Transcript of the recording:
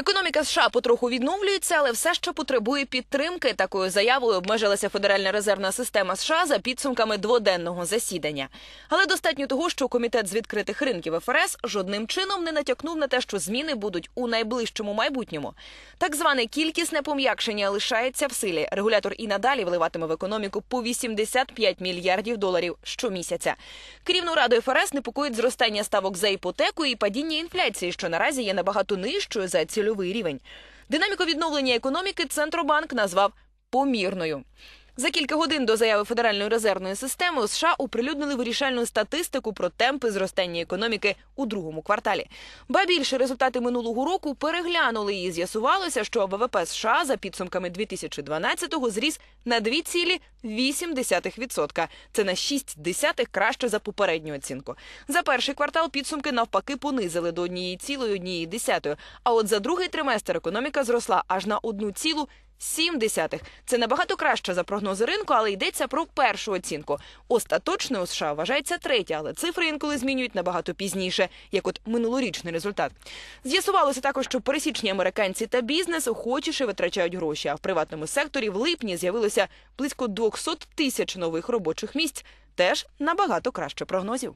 Економіка США потроху відновлюється, але все ще потребує підтримки. Такою заявою обмежилася Федеральна резервна система США за підсумками дводенного засідання. Але достатньо того, що комітет з відкритих ринків ФРС жодним чином не натякнув на те, що зміни будуть у найближчому майбутньому. Так зване кількісне пом'якшення лишається в силі. Регулятор і надалі вливатиме в економіку по 85 мільярдів доларів щомісяця. Керівну раду ФРС непокоїть зростання ставок за іпотеку і падіння інфляції, що наразі є набагато нижчою за цільовий рівень. Динаміку відновлення економіки Центробанк назвав помірною. За кілька годин до заяви Федеральної резервної системи США оприлюднили вирішальну статистику про темпи зростання економіки у другому кварталі. Ба більше результати минулого року переглянули і з'ясувалося, що ВВП США за підсумками 2012-го зріс на 2,8%. Це на 0,6 краще за попередню оцінку. За перший квартал підсумки навпаки понизили до 1,1%. А от за другий триместр економіка зросла аж на 1,7%. Сім десятих. Це набагато краще за прогнози ринку, але йдеться про першу оцінку. Остаточно у США вважається третя, але цифри інколи змінюють набагато пізніше, як от минулорічний результат. З'ясувалося також, що пересічні американці та бізнес охочіше витрачають гроші. А в приватному секторі в липні з'явилося близько 200 тисяч нових робочих місць. Теж набагато краще прогнозів.